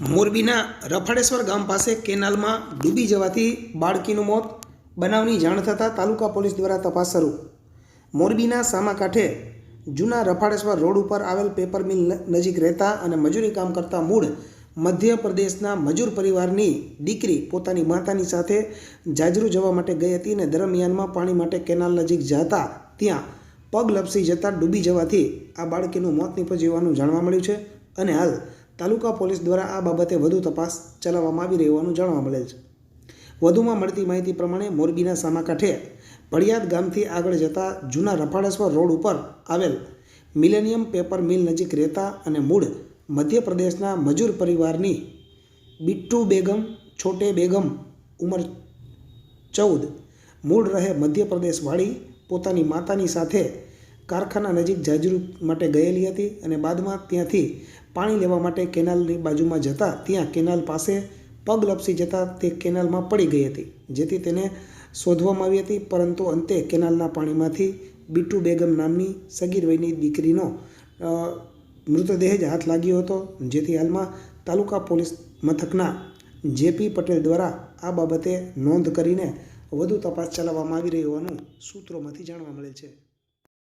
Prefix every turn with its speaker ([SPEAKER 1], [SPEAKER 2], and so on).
[SPEAKER 1] મોરબીના રફાડેશ્વર ગામ પાસે કેનાલમાં ડૂબી જવાથી બાળકીનું મોત. બનાવની જાણ થતાં તાલુકા પોલીસ દ્વારા તપાસ શરૂ. મોરબીના સામાકાંઠે જૂના રફાડેશ્વર રોડ ઉપર આવેલ પેપર મિલ નજીક રહેતા અને મજૂરી કામ કરતા મૂળ મધ્યપ્રદેશના મજૂર પરિવારની દીકરી પોતાની માતાની સાથે જાજરૂ જવા માટે ગઈ હતી અને દરમિયાનમાં પાણી માટે કેનાલ નજીક જતા ત્યાં પગ લપસી જતાં ડૂબી જવાથી આ બાળકીનું મોત નીપજ્યું હોવાનું જાણવા મળ્યું છે. અને હાલ તાલુકા પોલીસ દ્વારા આ બાબતે વધુ તપાસ ચલાવવામાં આવી રહી જાણવા મળેલ છે. વધુમાં મળતી માહિતી પ્રમાણે મોરબીના સામાકાંઠે ભળિયાદ ગામથી આગળ જતા જૂના રફાડેશ્વર રોડ ઉપર આવેલ મિલેનિયમ પેપર મિલ નજીક રહેતા અને મૂળ મધ્યપ્રદેશના મજૂર પરિવારની બિટ્ટુ બેગમ, છોટે બેગમ ઉંમર ચૌદ, મૂળ રહે મધ્યપ્રદેશવાળી પોતાની માતાની સાથે કારખાના નજીક જાજરૂ માટે ગયેલી હતી અને બાદમાં ત્યાંથી પાણી લેવા માટે કેનાલની બાજુમાં જતા ત્યાં કેનાલ પાસે પગ લપસી જતાં તે કેનાલમાં પડી ગઈ હતી, જેથી તેને શોધવામાં આવી હતી, પરંતુ અંતે કેનાલના પાણીમાંથી બીટુ બેગમ નામની સગીર વયની દીકરીનો મૃતદેહ જ હાથ લાગ્યો હતો, જેથી હાલમાં તાલુકા પોલીસ મથકના જેપી પટેલ દ્વારા આ બાબતે નોંધ કરીને વધુ તપાસ ચલાવવામાં આવી રહી હોવાનું સૂત્રોમાંથી જાણવા મળે છે.